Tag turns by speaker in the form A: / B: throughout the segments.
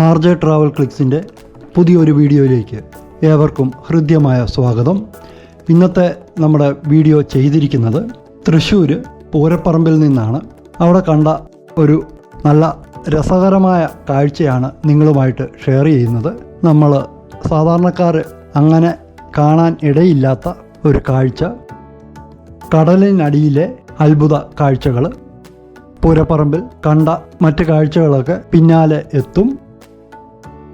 A: R J travel ക്ലിക്സിന്റെ പുതിയൊരു വീഡിയോയിലേക്ക് ഏവർക്കും ഹൃദ്യമായ സ്വാഗതം. ഇന്നത്തെ നമ്മുടെ വീഡിയോ ചെയ്തിരിക്കുന്നത് തൃശ്ശൂർ പൂരപ്പറമ്പിൽ നിന്നാണ്. അവിടെ കണ്ട ഒരു നല്ല രസകരമായ കാഴ്ചയാണ് നിങ്ങളുമായിട്ട് ഷെയർ ചെയ്യുന്നത്. നമ്മൾ സാധാരണക്കാർ അങ്ങനെ കാണാൻ ഇടയില്ലാത്ത ഒരു കാഴ്ച. കടലിനടിയിലെ അത്ഭുത കാഴ്ചകൾ പൂരപ്പറമ്പിൽ കണ്ട മറ്റ് കാഴ്ചകളൊക്കെ പിന്നാലെ എത്തും.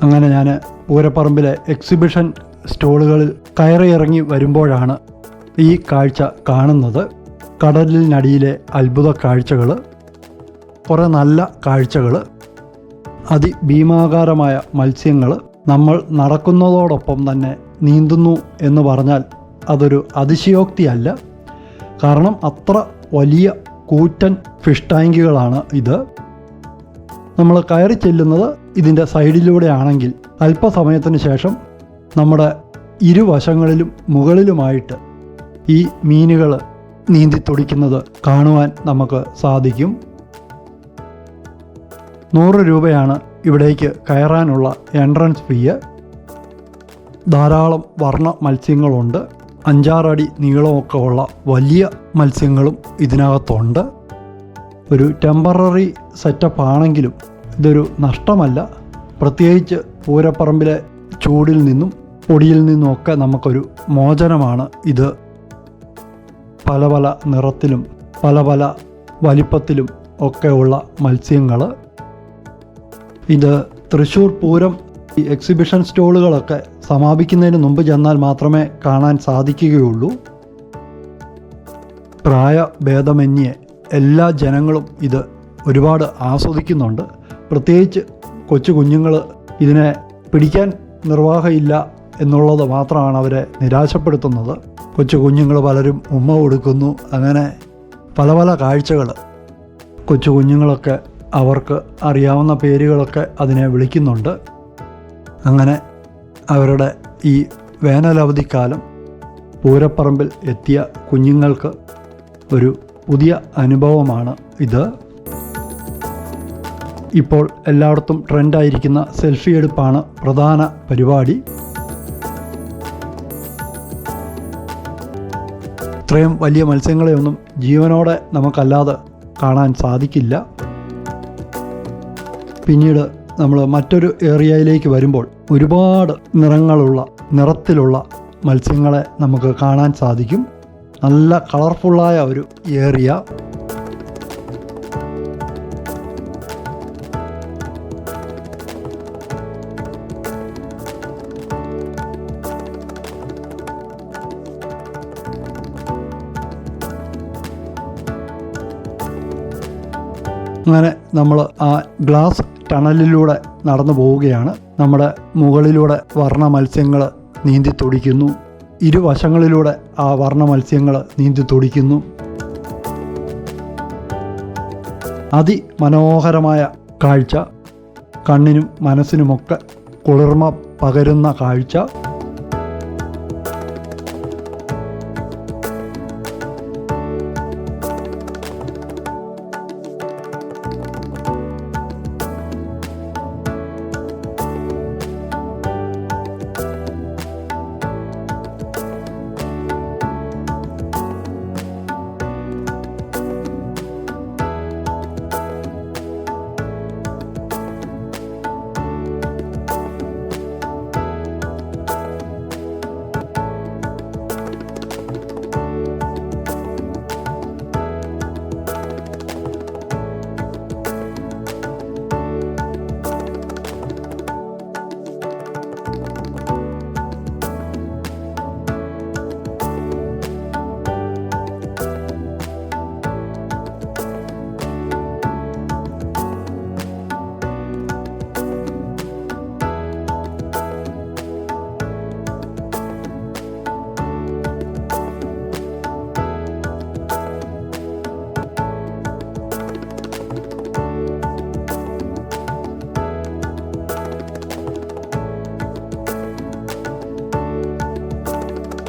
A: അങ്ങനെ ഞാൻ പൂരപ്പറമ്പിലെ എക്സിബിഷൻ സ്റ്റോളുകളിൽ കയറിയിറങ്ങി വരുമ്പോഴാണ് ഈ കാഴ്ച കാണുന്നത്. കടലിനടിയിലെ അത്ഭുത കാഴ്ചകൾ കുറേ നല്ല കാഴ്ചകൾ അതിഭീമാകാരമായ മത്സ്യങ്ങൾ നമ്മൾ നടക്കുന്നതോടൊപ്പം തന്നെ നീന്തുന്നു എന്ന് പറഞ്ഞാൽ അതൊരു അതിശയോക്തിയല്ല. കാരണം അത്ര വലിയ കൂറ്റൻ ഫിഷ് ടാങ്കുകളാണ് ഇത്. നമ്മൾ കയറി ചെല്ലുന്നത് ഇതിന്റെ സൈഡിലൂടെ ആണെങ്കിൽ അല്പസമയത്തിന് ശേഷം നമ്മുടെ ഇരുവശങ്ങളിലും മുകളിലുമായിട്ട് ഈ മീനുകൾ നീന്തി തുടിക്കുന്നത് കാണുവാൻ നമുക്ക് സാധിക്കും. നൂറ് രൂപയാണ് ഇവിടേക്ക് കയറാനുള്ള എൻട്രൻസ് ഫീ. ധാരാളം വർണ മത്സ്യങ്ങളുണ്ട്. അഞ്ചാറടി നീളമൊക്കെ ഉള്ള വലിയ മത്സ്യങ്ങളും ഇതിനകത്തുണ്ട്. ഒരു ടെമ്പററി സെറ്റപ്പ് ആണെങ്കിലും ഇതൊരു നഷ്ടമല്ല. പ്രത്യേകിച്ച് പൂരപ്പറമ്പിലെ ചൂടിൽ നിന്നും പൊടിയിൽ നിന്നുമൊക്കെ നമുക്കൊരു മോചനമാണ് ഇത്. പല പല നിറത്തിലും പല പല വലിപ്പത്തിലും ഒക്കെയുള്ള മത്സ്യങ്ങൾ ഇത് തൃശ്ശൂർ പൂരം ഈ എക്സിബിഷൻ സ്റ്റോളുകളൊക്കെ സമാപിക്കുന്നതിന് മുമ്പ് ചെന്നാൽ മാത്രമേ കാണാൻ സാധിക്കുകയുള്ളൂ. പ്രായഭേദമന്യേ എല്ലാ ജനങ്ങളും ഇത് ഒരുപാട് ആസ്വദിക്കുന്നുണ്ട്. പ്രത്യേകിച്ച് കൊച്ചു കുഞ്ഞുങ്ങൾ ഇതിനെ പിടിക്കാൻ നിർവാഹമില്ല എന്നുള്ളത് മാത്രമാണ് അവരെ നിരാശപ്പെടുത്തുന്നത്. കൊച്ചു കുഞ്ഞുങ്ങൾ പലരും ഉമ്മ കൊടുക്കുന്നു. അങ്ങനെ പല പല കാഴ്ചകൾ കൊച്ചു കുഞ്ഞുങ്ങളൊക്കെ അവർക്ക് അറിയാവുന്ന പേരുകളൊക്കെ അതിനെ വിളിക്കുന്നുണ്ട്. അങ്ങനെ അവരുടെ ഈ വേനലവധിക്കാലം പൂരപ്പറമ്പിൽ എത്തിയ കുഞ്ഞുങ്ങൾക്ക് ഒരു പുതിയ അനുഭവമാണ് ഇത്. ഇപ്പോൾ എല്ലായിടത്തും ട്രെൻഡായിരിക്കുന്ന സെൽഫി എടുപ്പാണ് പ്രധാന പരിപാടി. ഇത്രയും വലിയ മത്സ്യങ്ങളെയൊന്നും ജീവനോടെ നമുക്കല്ലാതെ കാണാൻ സാധിക്കില്ല. പിന്നീട് നമ്മൾ മറ്റൊരു ഏരിയയിലേക്ക് വരുമ്പോൾ ഒരുപാട് നിറങ്ങളുള്ള നിറത്തിലുള്ള മത്സ്യങ്ങളെ നമുക്ക് കാണാൻ സാധിക്കും. നല്ല കളർഫുള്ളായ ഒരു ഏരിയ അങ്ങനെ നമ്മൾ ആ ഗ്ലാസ് ടണലിലൂടെ നടന്നു പോവുകയാണ്. നമ്മുടെ മുകളിലൂടെ വർണ മത്സ്യങ്ങൾ നീന്തി തുടിക്കുന്നു. ഇരുവശങ്ങളിലൂടെ ആ വർണ മത്സ്യങ്ങൾ നീന്തി തുടിക്കുന്നു. അതിമനോഹരമായ കാഴ്ച. കണ്ണിനും മനസ്സിനുമൊക്കെ കുളിർമ പകരുന്ന കാഴ്ച.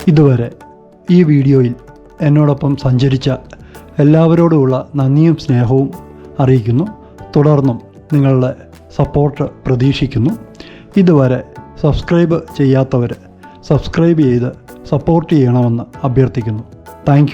A: ഇതുവരെ ഈ വീഡിയോയിൽ എന്നോടൊപ്പം സഞ്ചരിച്ച എല്ലാവരോടുമുള്ള നന്ദിയും സ്നേഹവും അറിയിക്കുന്നു. തുടർന്നും നിങ്ങളുടെ സപ്പോർട്ട് പ്രതീക്ഷിക്കുന്നു. ഇതുവരെ സബ്സ്ക്രൈബ് ചെയ്യാത്തവർ സബ്സ്ക്രൈബ് ചെയ്ത് സപ്പോർട്ട് ചെയ്യണമെന്ന് അഭ്യർത്ഥിക്കുന്നു. താങ്ക്